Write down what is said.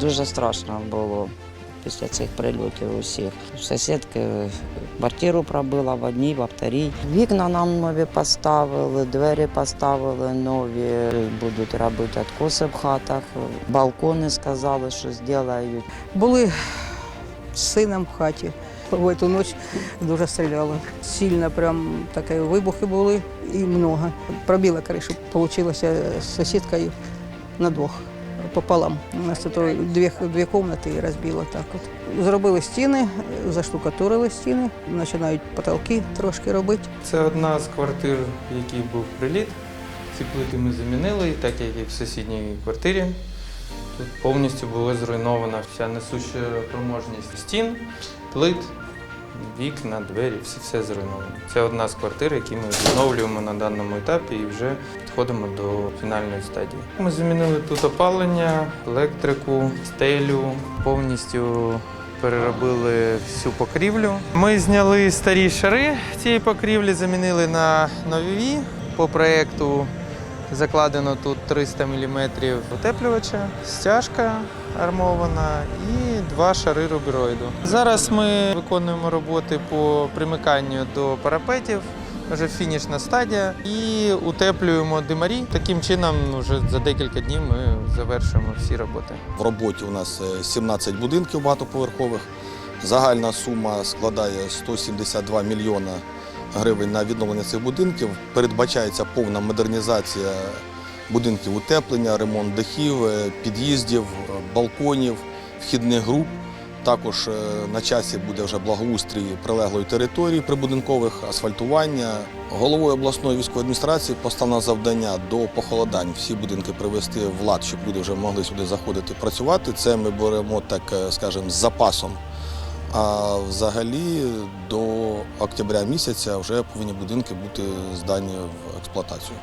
Дуже страшно було після цих прильотів усіх. Сусідки квартиру пробила в одній, во вторій. Вікна нам нові поставили, двері поставили нові, будуть робити откоси в хатах, балкони сказали, що зроблять. Були з сином в хаті. В цю ніч дуже стріляли. Сильно прям такі вибухи були і много. Пробила кришу, вийшло сусідкою на двох пополам. У нас тут дві, дві кімнати і розбило так от. Зробили стіни, заштукатурили стіни, починають потолки трошки робити. Це одна з квартир, в якій був приліт. Ці плити ми замінили, так як і в сусідній квартирі. Тут повністю була зруйнована вся несуща проможність стін, плит, вікна, двері, все, все зруйновано. Це одна з квартир, які ми відновлюємо на даному етапі і вже підходимо до фінальної стадії. Ми замінили тут опалення, електрику, стелю, повністю переробили всю покрівлю. Ми зняли старі шари цієї покрівлі, замінили на нові. По проєкту закладено тут 300 мм утеплювача, стяжка армована і два шари рубероїду. Зараз ми виконуємо роботи по примиканню до парапетів. Вже фінішна стадія і утеплюємо димарі. Таким чином, вже за декілька днів ми завершуємо всі роботи. В роботі у нас е, 17 будинків багатоповерхових. Загальна сума складає 172 мільйона гривень на відновлення цих будинків. Передбачається повна модернізація будинків утеплення, ремонт дахів, е, під'їздів, е, балконів, вхідних груп. Також е, на часі буде вже благоустрій прилеглої території прибудинкових, асфальтування. Головою обласної військової адміністрації поставлено завдання до похолодань всі будинки привести в лад, щоб люди вже могли сюди заходити працювати. Це ми беремо так, скажемо, з запасом. А взагалі до октября місяця вже повинні будинки бути здані в експлуатацію.